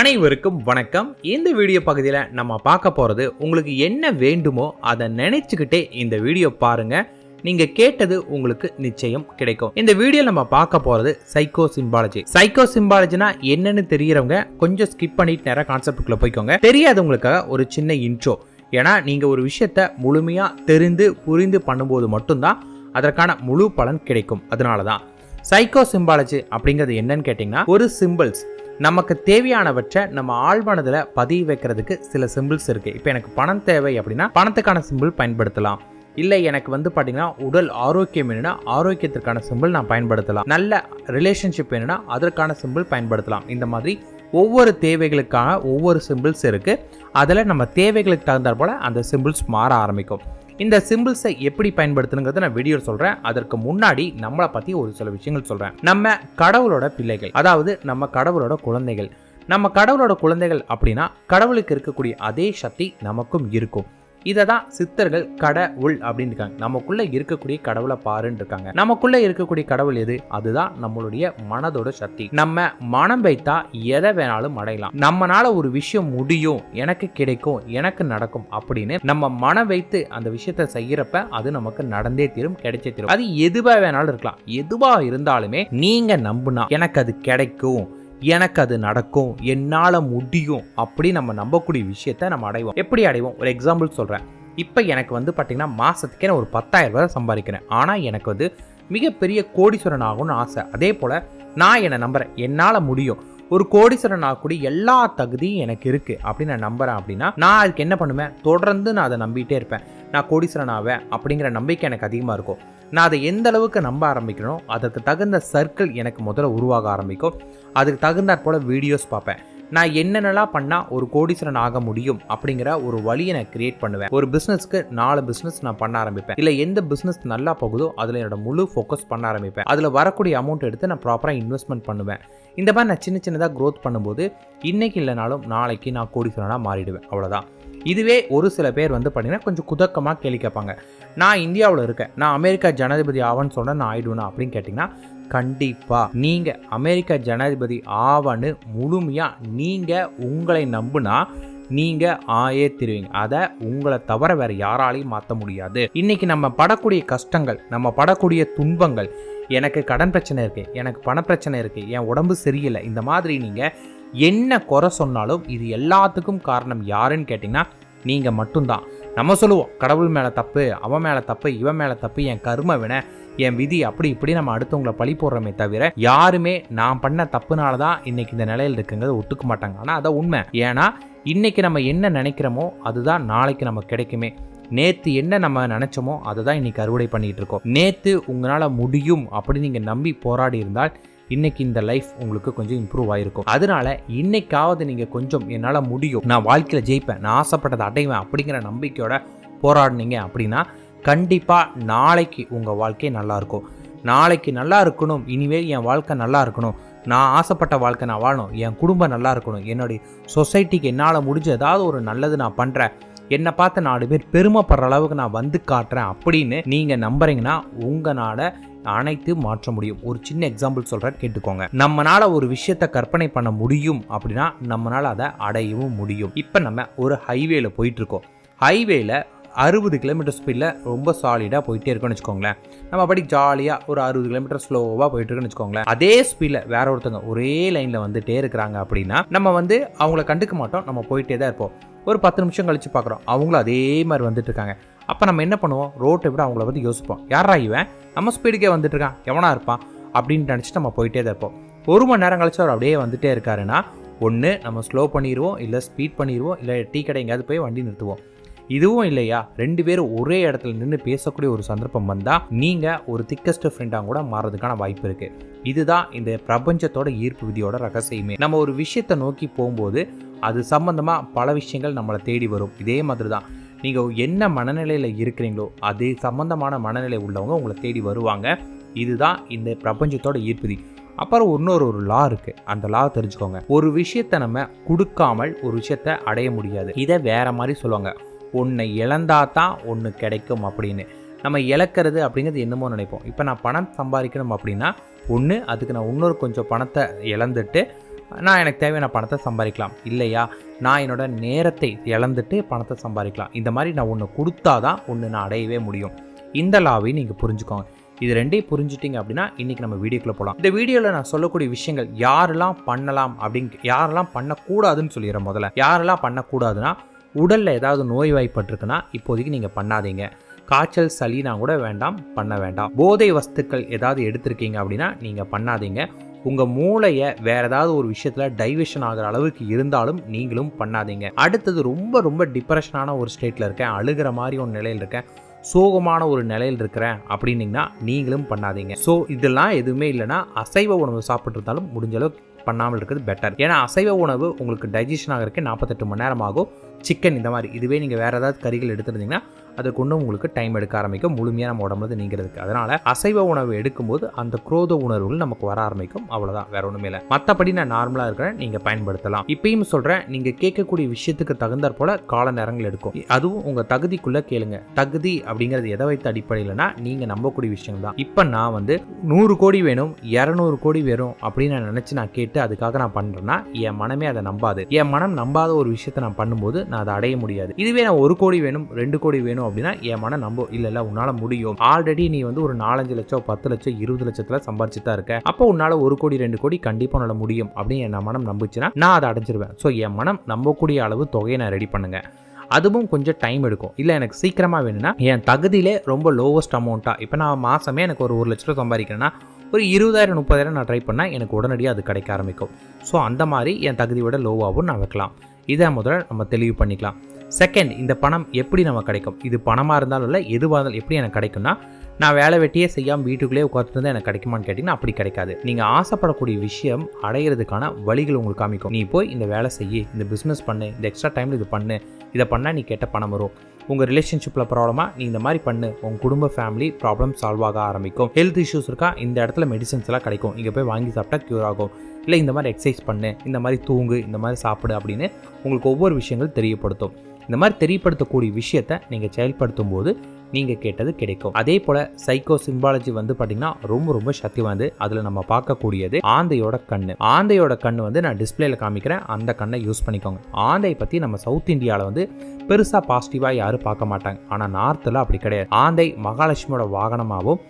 அனைவருக்கும் வணக்கம். இந்த வீடியோ பகுதியில் நம்ம பார்க்க போகிறது உங்களுக்கு என்ன வேண்டுமோ அதை நினச்சிக்கிட்டே இந்த வீடியோ பாருங்கள் நீங்கள் கேட்டது உங்களுக்கு நிச்சயம் கிடைக்கும். இந்த வீடியோ நம்ம பார்க்க போகிறது சைக்கோ சிம்பாலஜி சைக்கோ சிம்பாலஜினா என்னன்னு தெரியறவங்க கொஞ்சம் ஸ்கிப் பண்ணிட்டு நேரம் கான்செப்டுக்குள்ளே போய்க்கோங்க. தெரியாதவங்களுக்காக ஒரு சின்ன இன்ட்ரோ ஏன்னா நீங்கள் ஒரு விஷயத்த முழுமையாக தெரிந்து புரிந்து பண்ணும்போது மட்டும்தான் அதற்கான முழு பலன் கிடைக்கும். அதனால தான் சைக்கோ சிம்பாலஜி அப்படிங்கிறது என்னன்னு கேட்டிங்கன்னா ஒரு சிம்பிள்ஸ் நமக்கு தேவையானவற்றை நம்ம ஆழ்மனதில் பதிவு வைக்கிறதுக்கு சில சிம்பிள்ஸ் இருக்குது இப்போ எனக்கு பணம் தேவை அப்படின்னா பணத்துக்கான சிம்பிள் பயன்படுத்தலாம். இல்லை எனக்கு வந்து பார்த்தீங்கன்னா உடல் ஆரோக்கியம் வேணும்னா ஆரோக்கியத்திற்கான சிம்பிள் நான் பயன்படுத்தலாம். நல்ல ரிலேஷன்ஷிப் வேணும்னா அதற்கான சிம்பிள் பயன்படுத்தலாம். இந்த மாதிரி ஒவ்வொரு தேவைகளுக்கான ஒவ்வொரு சிம்பிள்ஸ் இருக்குது அதில் நம்ம தேவைகளுக்கு தகுந்தாற் போல் அந்த சிம்பிள்ஸ் மாற ஆரம்பிக்கும். இந்த சிம்பிள்ஸை எப்படி பயன்படுத்தணுங்கிறத நான் வீடியோ சொல்கிறேன் அதற்கு முன்னாடி நம்மளை பற்றி ஒரு சில விஷயங்கள் சொல்கிறேன் நம்ம கடவுளோட பிள்ளைகள் அதாவது நம்ம கடவுளோட குழந்தைகள். நம்ம கடவுளோட குழந்தைகள் அப்படின்னா கடவுளுக்கு இருக்கக்கூடிய அதே சக்தி நமக்கும் இருக்கும். இதை தான் சித்தர்கள் கடவுள் அப்படின்னு இருக்காங்க நமக்குள்ள இருக்கக்கூடிய கடவுளை பாருன்னு இருக்காங்க நமக்குள்ள இருக்கக்கூடிய கடவுள் எது? அதுதான் நம்மளுடைய மனதோட சக்தி. நம்ம மனம் வைத்தா எதை வேணாலும் அடையலாம். நம்மனால ஒரு விஷயம் முடியும் எனக்கு கிடைக்கும் எனக்கு நடக்கும் அப்படின்னு நம்ம மனம் வைத்து அந்த விஷயத்த செய்யறப்ப அது நமக்கு நடந்தே தீரும் கிடைச்சே தீரும். அது எதுவா வேணாலும் இருக்கலாம். எதுவா இருந்தாலுமே நீங்க நம்புனா எனக்கு அது கிடைக்கும் எனக்கு அது நடக்கும் என்னால் முடியும் அப்படி நம்ம நம்பக்கூடிய விஷயத்த நம்ம அடைவோம். எப்படி அடைவோம்? ஒரு எக்ஸாம்பிள் சொல்கிறேன் இப்போ எனக்கு வந்து பார்த்திங்கன்னா மாதத்துக்கே நான் ஒரு பத்தாயிரம் ரூபாய் சம்பாதிக்கிறேன். ஆனால் எனக்கு வந்து மிகப்பெரிய கோடீஸ்வரன் ஆகும்னு ஆசை. அதே போல் நான் என்னை நம்புகிறேன் என்னால் முடியும். ஒரு கோடீஸ்வரன் ஆகக்கூடிய எல்லா தகுதியும் எனக்கு இருக்குது அப்படின்னு நான் நம்புகிறேன் அப்படின்னா நான் அதுக்கு என்ன பண்ணுவேன்? தொடர்ந்து நான் அதை நம்பிகிட்டே இருப்பேன். நான் கோடீஸ்வரன் ஆவேன் அப்படிங்கிற நம்பிக்கை எனக்கு அதிகமாக இருக்கும். நான் அதை எந்த அளவுக்கு நம்ப ஆரம்பிக்கிறனோ அதற்கு தகுந்த சர்க்கிள் எனக்கு முதல்ல உருவாக ஆரம்பிக்கும். அதுக்கு தகுந்தாற் போல் வீடியோஸ் பார்ப்பேன். நான் என்னென்னலாம் பண்ணால் ஒரு கோடீஸ்வரன் ஆக முடியும் அப்படிங்கிற ஒரு வழியை நான் கிரியேட் பண்ணுவேன். ஒரு பிஸ்னஸ்க்கு நாலு பிஸ்னஸ் நான் பண்ண ஆரம்பிப்பேன். இல்லை எந்த பிஸ்னஸ் நல்லா போகுதோ அதில் என்னோட முழு ஃபோக்கஸ் பண்ண ஆரம்பிப்பேன். அதில் வரக்கூடிய அமௌண்ட் எடுத்து நான் ப்ராப்பராக இன்வெஸ்ட்மெண்ட் பண்ணுவேன். இந்த மாதிரி நான் சின்ன சின்னதாக க்ரோத் பண்ணும்போது இன்றைக்கி இல்லைனாலும் நாளைக்கு நான் கோடீஸ்வரனாக மாறிடுவேன். அவ்வளோதான் இதுவே ஒரு சில பேர் வந்து பார்த்தீங்கன்னா கொஞ்சம் குதக்கமாக கேள்வி கேட்பாங்க. நான் இந்தியாவில் இருக்கேன். நான் அமெரிக்கா ஜனாதிபதி ஆவன்னு சொன்னால் நான் ஆயிடுவேனா அப்படின்னு கேட்டிங்கன்னா கண்டிப்பாக நீங்கள் அமெரிக்க ஜனாதிபதி ஆவன்னு முழுமையாக நீங்கள் உங்களை நம்புனா நீங்கள் ஆயே திருவீங்க. அதை உங்களை தவிர வேறு யாராலையும் மாற்ற முடியாது. இன்றைக்கி நம்ம படக்கூடிய கஷ்டங்கள் நம்ம படக்கூடிய துன்பங்கள் எனக்கு கடன் பிரச்சனை இருக்குது எனக்கு பண பிரச்சனை இருக்குது என் உடம்பு சரியில்லை இந்த மாதிரி நீங்கள் என்ன குறை சொன்னாலும் இது எல்லாத்துக்கும் காரணம் யாருன்னு கேட்டிங்கன்னா நீங்கள் மட்டும்தான். நம்ம சொல்லுவோம் கடவுள் மேலே தப்பு அவன் மேலே தப்பு இவன் மேலே தப்பு என் கருமை வினை. என் விதி அப்படி இப்படி நம்ம அடுத்தவங்களை பழி போடுறோமே தவிர யாருமே நான் பண்ண தப்புனால தான் இன்னைக்கு இந்த நிலையில் இருக்குங்கிறத ஒத்துக்க மாட்டாங்க. ஆனால் அதான் உண்மை. ஏன்னா இன்னைக்கு நம்ம என்ன நினைக்கிறோமோ அதுதான் நாளைக்கு நமக்கு கிடைக்குமே. நேற்று என்ன நம்ம நினைச்சோமோ அதை தான் இன்றைக்கி அறுவடை பண்ணிகிட்டு இருக்கோம். நேற்று உங்களால் முடியும் அப்படி நீங்கள் நம்பி போராடி இருந்தால் இன்னைக்கு இந்த லைஃப் உங்களுக்கு கொஞ்சம் இம்ப்ரூவ் ஆயிருக்கும். அதனால இன்னைக்காவது நீங்கள் கொஞ்சம் என்னால் முடியும். நான் வாழ்க்கையில் ஜெயிப்பேன் நான் ஆசைப்பட்டதை அடைவேன் அப்படிங்கிற நம்பிக்கையோட போராடினீங்க அப்படின்னா கண்டிப்பாக நாளைக்கு உங்கள் வாழ்க்கை நல்லாயிருக்கும் நாளைக்கு நல்லா இருக்கணும் இனிமேல் என் வாழ்க்கை நல்லா இருக்கணும் நான் ஆசைப்பட்ட வாழ்க்கை நான் வாழணும் என் குடும்பம் நல்லா இருக்கணும் என்னுடைய சொசைட்டிக்கு என்னால் முடிஞ்ச ஏதாவது ஒரு நல்லது நான் பண்ணுறேன் என்னை பார்த்து நாலு பேர் பெருமைப்படுற அளவுக்கு நான் வந்து காட்டுறேன் அப்படின்னு நீங்கள் நம்புறீங்கன்னா உங்களால் அனைத்து மாற்ற முடியும். ஒரு சின்ன எக்ஸாம்பிள் சொல்கிறேன் கேட்டுக்கோங்க. நம்மளால் ஒரு விஷயத்தை கற்பனை பண்ண முடியும் அப்படின்னா நம்மளால் அதை அடையவும் முடியும். இப்போ நம்ம ஒரு ஹைவேல போயிட்டுருக்கோம் ஹைவேல அறுபது கிலோமீட்டர் ஸ்பீடில் ரொம்ப சாலிடாக போயிட்டே இருக்கோம்னு வச்சுக்கோங்களேன். நம்ம அப்படி ஜாலியாக ஒரு அறுபது கிலோமீட்டர் ஸ்லோவாக போயிட்டு இருக்கோம்னு வச்சுக்கோங்களேன். அதே ஸ்பீடில் வேற ஒருத்தங்க ஒரே லைனில் வந்துட்டே இருக்கிறாங்க அப்படின்னா நம்ம வந்து அவங்கள கண்டுக்க மாட்டோம். நம்ம போயிட்டே தான் இருப்போம். ஒரு பத்து நிமிஷம் கழித்து பார்க்குறோம் அவங்களும் அதே மாதிரி வந்துட்டு இருக்காங்க. அப்போ நம்ம என்ன பண்ணுவோம்? ரோட்டை விட அவங்கள பற்றி யோசிப்போம். யாரா இவன்? நம்ம ஸ்பீடுக்கே வந்துட்டு இருக்கான். எவனா இருப்பான்? அப்படின்னு நினச்சிட்டு நம்ம போயிட்டே தான் இருப்போம். ஒரு மணி நேரம் கழிச்சு அவர் அப்படியே வந்துட்டே இருக்காருன்னா ஒன்று நம்ம ஸ்லோ பண்ணிடுவோம் இல்லை ஸ்பீட் பண்ணிடுவோம் இல்லை டீ கடை எங்கேயாவது போய் வண்டி நிறுத்துவோம். இதுவும் இல்லையா? ரெண்டு பேரும் ஒரே இடத்துல நின்று பேசக்கூடிய ஒரு சந்தர்ப்பம் வந்தால் நீங்கள் ஒரு திக்கஸ்ட் ஃப்ரெண்டாக கூட மாறதுக்கான வாய்ப்பு இருக்குது இதுதான் இந்த பிரபஞ்சத்தோட ஈர்ப்பு விதியோட ரகசியமே. நம்ம ஒரு விஷயத்தை நோக்கி போகும்போது அது சம்பந்தமாக பல விஷயங்கள் நம்மளை தேடி வரும். இதே மாதிரி தான் நீங்கள் என்ன மனநிலையில் இருக்கிறீங்களோ அது சம்பந்தமான மனநிலை உள்ளவங்க உங்களை தேடி வருவாங்க. இதுதான் இந்த பிரபஞ்சத்தோட ஈர்ப்புதி அப்புறம் இன்னொரு ஒரு லா இருக்குது அந்த லா தெரிஞ்சுக்கோங்க. ஒரு விஷயத்தை நம்ம கொடுக்காமல் ஒரு விஷயத்தை அடைய முடியாது. இதை வேற மாதிரி சொல்லுவாங்க. ஒன்றை இழந்தா தான் ஒன்று கிடைக்கும் அப்படின்னு. நம்ம இழக்கிறது அப்படிங்கிறது என்னமோ நினைப்போம். இப்போ நான் பணம் சம்பாதிக்கணும் அப்படின்னா ஒன்று அதுக்கு நான் இன்னொரு கொஞ்சம் பணத்தை இழந்துட்டு நான் எனக்கு தேவையான பணத்தை சம்பாதிக்கலாம். இல்லையா? நான் என்னோட நேரத்தை இழந்துட்டு பணத்தை சம்பாதிக்கலாம். இந்த மாதிரி நான் ஒன்று கொடுத்தா தான் ஒன்று நான் அடையவே முடியும். இந்த லாவை நீங்கள் புரிஞ்சுக்கோங்க. இது ரெண்டையும் புரிஞ்சுட்டிங்க அப்படின்னா இன்றைக்கி நம்ம வீடியோக்குள்ளே போகலாம் இந்த வீடியோவில் நான் சொல்லக்கூடிய விஷயங்கள் யாரெல்லாம் பண்ணலாம் அப்படின்னு யாரெல்லாம் பண்ணக்கூடாதுன்னு சொல்லிடுறேன் முதல்ல. யாரெல்லாம் பண்ணக்கூடாதுன்னா உடலில் ஏதாவது நோய்வாய்ப்பட்டிருக்குன்னா இப்போதைக்கு நீங்கள் பண்ணாதீங்க. காய்ச்சல் சளினா கூட வேண்டாம் பண்ண வேண்டாம். போதை வஸ்துக்கள் ஏதாவது எடுத்திருக்கீங்க அப்படின்னா நீங்கள் பண்ணாதீங்க. உங்கள் மூளையை வேற ஏதாவது ஒரு விஷயத்தில் டைவர்ஷன் ஆகிற அளவுக்கு இருந்தாலும் நீங்களும் பண்ணாதீங்க. அடுத்தது ரொம்ப ரொம்ப டிப்ரெஷனான ஒரு ஸ்டேட்டில் இருக்கேன் அழுகிற மாதிரி ஒரு நிலையில் இருக்கேன் சோகமான ஒரு நிலையில் இருக்கிறேன் அப்படின்னீங்கன்னா நீங்களும் பண்ணாதீங்க. ஸோ இதெல்லாம் எதுவுமே இல்லைன்னா அசைவ உணவு சாப்பிட்ருந்தாலும் முடிஞ்ச அளவுக்கு பண்ணாமல் இருக்கிறது பெட்டர் ஏன்னா அசைவ உணவு உங்களுக்கு டைஜஷன் ஆகிறதுக்கு நாற்பத்தெட்டு மணி நேரம் ஆகும். சிக்கன் இந்த மாதிரி. இதுவே நீங்கள் வேறு ஏதாவது கறிகள் எடுத்துருந்தீங்கன்னா அதுக்கு கொண்டு உங்களுக்கு டைம் எடுக்க ஆரம்பிக்கும். முழுமையாக நம்ம உடம்புல நீங்கிறதுக்கு. அதனால் அசைவ உணவு எடுக்கும்போது அந்த குரோத உணர்வுகள் நமக்கு வர ஆரம்பிக்கும். அவ்வளோதான் வேற ஒன்றுமே இல்லை. மற்றபடி நான் நார்மலாக இருக்கிறேன். நீங்கள் பயன்படுத்தலாம். இப்பயும் சொல்கிறேன் நீங்கள் கேட்கக்கூடிய விஷயத்துக்கு தகுந்தாற் போல கால நேரங்கள் எடுக்கும். அதுவும் உங்கள் தகுதிக்குள்ளே கேளுங்க. தகுதி அப்படிங்கிறது எதை வைத்த அடிப்படையில்னா நீங்கள் நம்பக்கூடிய விஷயம் தான். இப்போ நான் வந்து நூறு கோடி வேணும் இரநூறு கோடி வேணும் அப்படின்னு நான் நினச்சி நான் கேட்டு அதுக்காக நான் பண்ணுறேன்னா என் மனமே அதை நம்பாது. என் மனம் நம்பாத ஒரு விஷயத்தை நான் பண்ணும்போது நான் அதை அடைய முடியாது. இதுவே நான் ஒரு கோடி வேணும் ரெண்டு கோடி வேணும் அப்படின்னா என் மனம் நம்ப. இல்லை இல்லை உன்னால் முடியும். ஆல்ரெடி நீ வந்து ஒரு நாலஞ்சு லட்சம் பத்து லட்சம் இருபது லட்சத்தில் சம்பாரிச்சு தான் இருக்க. அப்போ உன்னால் ஒரு கோடி ரெண்டு கோடி கண்டிப்பாக உன்னால் முடியும் அப்படின்னு என் மனம் நம்பிச்சுன்னா நான் அதை அடைஞ்சிருவேன். ஸோ என் மனம் நம்பக்கூடிய அளவு தொகையை நான் ரெடி பண்ணுங்க. அதுவும் கொஞ்சம் டைம் எடுக்கும். இல்லை எனக்கு சீக்கிரமாக வேணும்னா என் தகுதியிலே ரொம்ப லோவஸ்ட் அமௌண்ட்டாக இப்போ நான் மாதமே எனக்கு ஒரு ஒரு லட்ச ரூபா சம்பாதிக்கிறேன்னா ஒரு இருபதாயிரம் முப்பதாயிரம் நான் ட்ரை பண்ணால் எனக்கு உடனடியாக அது கிடைக்க ஆரம்பிக்கும். ஸோ அந்த மாதிரி என் தகுதியோட லோவாகவும் நான் வைக்கலாம். இதை முதல்ல நம்ம தெளிவு பண்ணிக்கலாம். செகண்ட் இந்த பணம் எப்படி நம்ம கிடைக்கும்? இது பணமாக இருந்தாலும் இல்லை எதுவாக இருந்தாலும் எப்படி எனக்கு கிடைக்கும்னா நான் வேலை வெட்டியே செய்யாமல் வீட்டுக்குள்ளேயே உட்காந்துட்டு எனக்கு கிடைக்குமான்னு கேட்டிங்கன்னா அப்படி கிடைக்காது. நீங்கள் ஆசைப்படக்கூடிய விஷயம் அடையிறதுக்கான வழிகள் உங்களுக்கு காமிக்கும். நீ போய் இந்த வேலை செய்யி இந்த பிஸ்னஸ் பண்ணு இந்த எக்ஸ்ட்ரா டைமில் இது பண்ணு இதை பண்ணால் நீ கேட்ட பணம் வரும். உங்கள் ரிலேஷன்ஷிப்பில் ப்ராப்ளமாக நீ இந்த மாதிரி பண்ணு உங்கள் குடும்ப ஃபேமிலி ப்ராப்ளம் சால்வ் ஆக ஆரம்பிக்கும். ஹெல்த் இஷ்யூஸ் இருக்கா இந்த இடத்துல மெடிசன்ஸ் எல்லாம் கிடைக்கும். இங்கே போய் வாங்கி சாப்பிட்டா க்யூர் ஆகும். இல்லை இந்த மாதிரி எக்ஸசைஸ் பண்ணு இந்த மாதிரி தூங்கு இந்த மாதிரி சாப்பிடு அப்படின்னு உங்களுக்கு ஒவ்வொரு விஷயங்கள் தெரியப்படுத்தும். இந்த மாதிரி தெரியப்படுத்தக்கூடிய விஷயத்த நீங்கள் செயல்படுத்தும் போது நீங்கள் கேட்டது கிடைக்கும். அதே போல் சைக்கோ சிம்பாலஜி வந்து பார்த்திங்கன்னா ரொம்ப ரொம்ப சக்தி வந்து அதில் நம்ம பார்க்கக்கூடியது ஆந்தையோட கண்ணு. ஆந்தையோட கண்ணு வந்து நான் டிஸ்பிளேல காமிக்கிறேன். அந்த கண்ணை யூஸ் பண்ணிக்கோங்க. ஆந்தையை பற்றி நம்ம சவுத் இந்தியாவில் வந்து பெருசாக பாசிட்டிவாக யாரும் பார்க்க மாட்டாங்க. ஆனால் நார்த்தில் அப்படி கிடையாது. ஆந்தை மகாலட்சுமியோட வாகனமாகவும்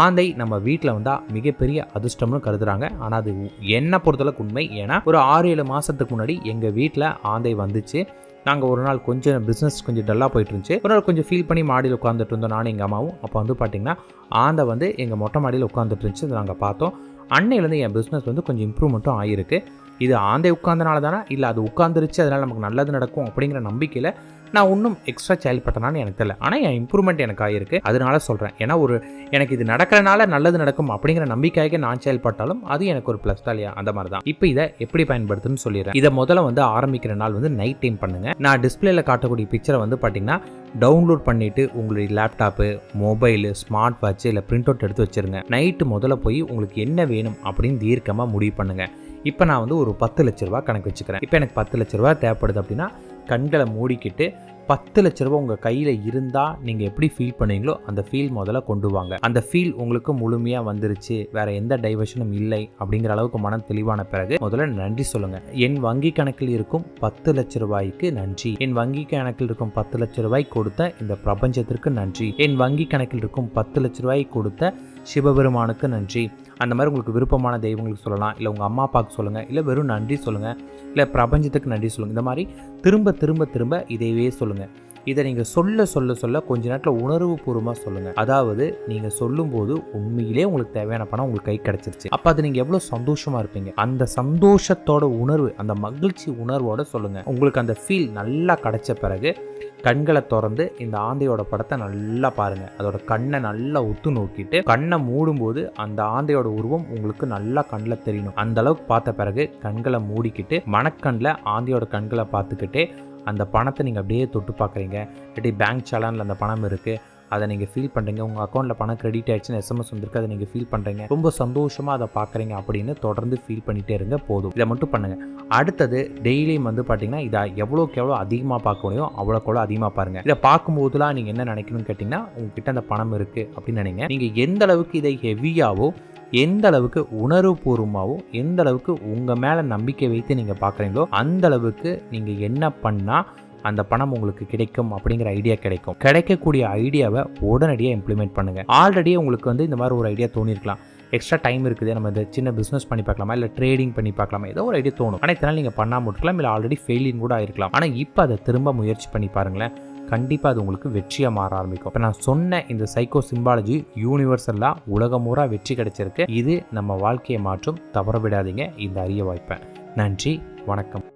ஆந்தை நம்ம வீட்டில் வந்தால் மிகப்பெரிய அதிர்ஷ்டம்னு கருதுறாங்க. ஆனால் அது என்ன பொறுத்தளவுக்கு உண்மை. ஏன்னா ஒரு ஆறு ஏழு மாதத்துக்கு முன்னாடி எங்கள் வீட்டில் ஆந்தை வந்துச்சு. நாங்கள் ஒரு நாள் கொஞ்சம் பிஸ்னஸ் கொஞ்சம் டல்லாக போயிட்டு இருந்துச்சு ஒரு நாள் கொஞ்சம் ஃபீல் பண்ணி மாடியில் உட்காந்துட்டு இருந்தோம் நானும் எங்கள் அம்மாவும். அப்போ வந்து பார்த்திங்கன்னா ஆந்தை வந்து எங்கள் மொட்டை மாடியில் உட்காந்துட்டு இருந்துச்சு. அதை நாங்கள் பார்த்தோம். அன்னையிலேருந்து என் பிஸ்னஸ் வந்து கொஞ்சம் இம்ப்ரூவ்மெண்ட்டும் ஆகிருக்கு இது ஆந்தை உட்காந்தனால தானே? இல்லை அது உட்காந்துருச்சு அதனால் நமக்கு நல்லது நடக்கும் அப்படிங்கிற நம்பிக்கையில் நான் இன்னும் எக்ஸ்ட்ரா செயல்பட்டனான்னு எனக்கு தெரியல. ஆனால் என் இம்ப்ரூவ்மெண்ட் எனக்கு ஆகிருக்கு அதனால சொல்கிறேன் ஏன்னா ஒரு எனக்கு இது நடக்கிறனால நல்லது நடக்கும் அப்படிங்கிற நம்பிக்கையாக நான் செயல்பட்டாலும் அது எனக்கு ஒரு ப்ளஸ் தான் இல்லையா? அந்த மாதிரி தான் இப்போ இதை எப்படி பயன்படுத்துன்னு சொல்லிடுறேன். இதை முதல்ல வந்து ஆரம்பிக்கிற நாள் வந்து நைட் டைம் பண்ணுங்க. நான் டிஸ்பிளேல காட்டக்கூடிய பிக்சரை வந்து பார்த்தீங்கன்னா டவுன்லோட் பண்ணிட்டு உங்களுடைய லேப்டாப்பு மொபைலு ஸ்மார்ட் வாட்ச் இல்லை பிரிண்ட் அவுட் எடுத்து வச்சிருங்க. நைட்டு முதல்ல போய் உங்களுக்கு என்ன வேணும் அப்படின்னு தீர்க்கமாக முடிவு பண்ணுங்க. இப்போ நான் வந்து ஒரு பத்து லட்ச ரூபா கணக்கு வச்சுக்கிறேன். இப்போ எனக்கு பத்து லட்ச ரூபா தேவைப்படுது அப்படின்னா கண்களை மூடிக்கிட்டு பத்து லட்ச ரூபா உங்கள் கையில் இருந்தால் நீங்கள் எப்படி ஃபீல் பண்ணுவீங்களோ அந்த ஃபீல் முதல்ல கொண்டு வாங்க. அந்த ஃபீல் உங்களுக்கு முழுமையாக வந்துருச்சு. வேறு எந்த டைவர்ஷனும் இல்லை அப்படிங்கிற அளவுக்கு மனம் தெளிவான பிறகு முதல்ல நன்றி சொல்லுங்கள் என் வங்கி கணக்கில் இருக்கும் பத்து லட்ச ரூபாய்க்கு நன்றி. என் வங்கி கணக்கில் இருக்கும் பத்து லட்ச ரூபாய் கொடுத்த இந்த பிரபஞ்சத்திற்கு நன்றி. என் வங்கி கணக்கில் இருக்கும் பத்து லட்ச ரூபாய் கொடுத்த சிவபெருமானுக்கு நன்றி. அந்த மாதிரி உங்களுக்கு விருப்பமான தெய்வங்களுக்கு சொல்லலாம். இல்லை உங்கள் அம்மா அப்பாவுக்கு சொல்லுங்கள் இல்லை வெறும் நன்றி சொல்லுங்கள் இல்லை பிரபஞ்சத்துக்கு நன்றி சொல்லுங்கள் இந்த மாதிரி திரும்ப திரும்ப திரும்ப இதையவே சொல்லுங்கள் இதை நீங்கள் சொல்ல சொல்ல சொல்ல கொஞ்ச நேரத்தில் உணர்வு பூர்வமாக சொல்லுங்கள் அதாவது நீங்கள் சொல்லும்போது உண்மையிலே உங்களுக்கு தேவையான பணம் உங்களுக்கு கை கிடச்சிருச்சு. அப்போ அது நீங்கள் எவ்வளோ சந்தோஷமாக இருப்பீங்க. அந்த சந்தோஷத்தோட உணர்வு அந்த மகிழ்ச்சி உணர்வோட சொல்லுங்கள் உங்களுக்கு அந்த ஃபீல் நல்லா கிடைச்ச பிறகு கண்களை திறந்து இந்த ஆந்தையோட படத்தை நல்லா பாருங்க. அதோட கண்ணை நல்லா உத்து நோக்கிட்டு கண்ணை மூடும்போது அந்த ஆந்தையோட உருவம் உங்களுக்கு நல்லா கண்ணில் தெரியணும். அந்த அளவுக்கு பார்த்த பிறகு கண்களை மூடிக்கிட்டு மணக்கண்ணில் ஆந்தையோட கண்களை பார்த்துக்கிட்டே அந்த பணத்தை நீங்கள் அப்படியே தொட்டு பார்க்குறீங்க. இல்லாட்டி பேங்க் சலானில் அந்த பணம் இருக்குது அதை நீங்கள் ஃபீல் பண்ணுறீங்க உங்கள் அக்கௌண்ட்டில் பணம் கிரெடிட் ஆயிடுச்சுன்னு எஸ்எம்எஸ் வந்திருக்கு அதை நீங்கள் ஃபீல் பண்ணுறீங்க ரொம்ப சந்தோஷமாக அதை பார்க்குறீங்க அப்படின்னு தொடர்ந்து ஃபீல் பண்ணிகிட்டே இருங்க போதும். இதை மட்டும் பண்ணுங்கள் அடுத்தது டெய்லியும் வந்து பார்த்தீங்கன்னா இதை எவ்வளோக்கு எவ்வளோ அதிகமாக பார்க்க முடியும் அவ்வளோக்கு எவ்வளோ அதிகமாக பாருங்கள் இதை பார்க்கும்போதுலாம் நீங்கள் என்ன நினைக்கணும்னு கேட்டிங்கன்னா உங்ககிட்ட அந்த பணம் இருக்குது அப்படின்னு நினைங்க. நீங்கள் எந்த அளவுக்கு இதை ஹெவியாகவோ எந்த அளவுக்கு உணர்வுபூர்வமாகவும் எந்த அளவுக்கு உங்கள் மேலே நம்பிக்கை வைத்து நீங்கள் பார்க்குறீங்களோ அந்த அளவுக்கு நீங்கள் என்ன பண்ணால் அந்த பணம் உங்களுக்கு கிடைக்கும் அப்படிங்கிற ஐடியா கிடைக்கும். கிடைக்கக்கூடிய ஐடியாவை உடனடியாக இம்ப்ளிமெண்ட் பண்ணுங்கள் ஆல்ரெடி உங்களுக்கு வந்து இந்த மாதிரி ஒரு ஐடியா தோணிருக்கலாம். எக்ஸ்ட்ரா டைம் இருக்குது. நம்ம இந்த சின்ன பிஸ்னஸ் பண்ணி பார்க்கலாமா? இல்லை ட்ரேடிங் பண்ணி பார்க்கலாமா? ஏதோ ஒரு ஐடியா தோணும். ஆனால் இதனால் நீங்கள் பண்ணாமல் இருக்கலாம். இல்லை ஆல்ரெடி ஃபெயிலிங் கூட ஆயிருக்கலாம். ஆனால் இப்போ அதை திரும்ப முயற்சி பண்ணி பாருங்களேன். கண்டிப்பாக அது உங்களுக்கு வெற்றியாக மாற ஆரம்பிக்கும். இப்போ நான் சொன்ன இந்த சைக்கோ சிம்பாலஜி யூனிவர்சலாக உலகமூரா வெற்றி கிடைச்சிருக்கு. இது நம்ம வாழ்க்கையை மாற்றும். தவற விடாதீங்க. இந்த அரிய வாய்ப்பை. நன்றி. வணக்கம்.